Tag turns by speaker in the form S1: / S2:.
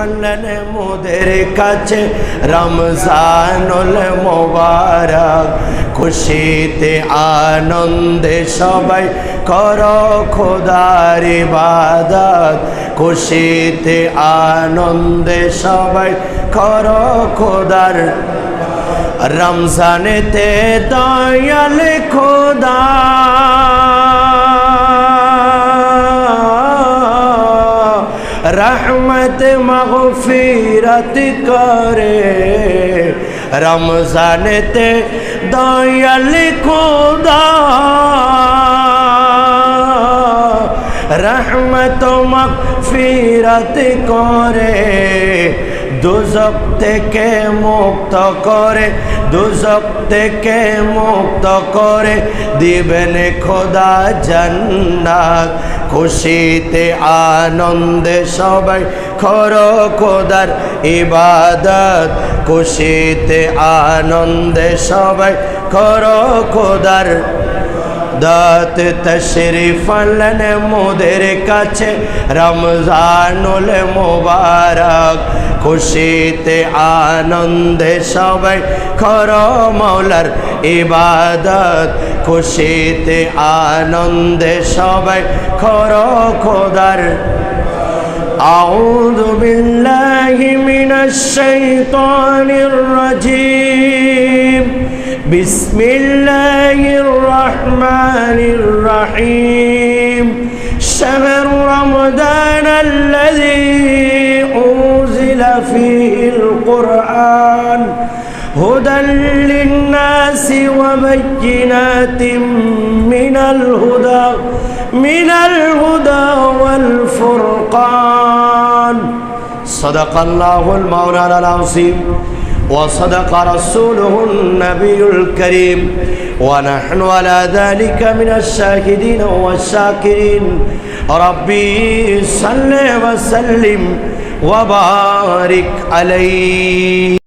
S1: আনলেন মোদের কাছে, রমজানুল মোবারক। খুশিতে আনন্দে সবাই কর খোদার ইবাদত। খুশিতে আনন্দে সবাই কর খোদার। রমজানেতে দয়াল খোদা রহমত মগফিরত করে রমজানেতে দয়াল খোদা রহমত মগফিরত করে দুজক থেকে মুক্ত করে দুজক থেকে মুক্ত করে দিবেন খোদা জান্নাত খুশিতে আনন্দে সবাই খর খোদার ইবাদত। খুশিতে আনন্দে সবাই খর খোদার দাত তশরিফ আনলেন মোদের কাছে রমজানুল মোবারক খুশিতে আনন্দে সবাই খর মৌলার ইবাদত খুশিতে আনন্দে সবাই খর খোদার أعوذ بالله من الشيطان الرجيم بسم الله الرحمن الرحيم شهر رمضان الذي أنزل فيه القرآن هدى للناس وبينات من الهدى من الهدى والفرقان صدق الله المولانا العظيم وصدق رسوله النبي الكريم. ونحن على ذلك من الشاهدين والشاكرين. ربي صل وسلم وبارك عليه.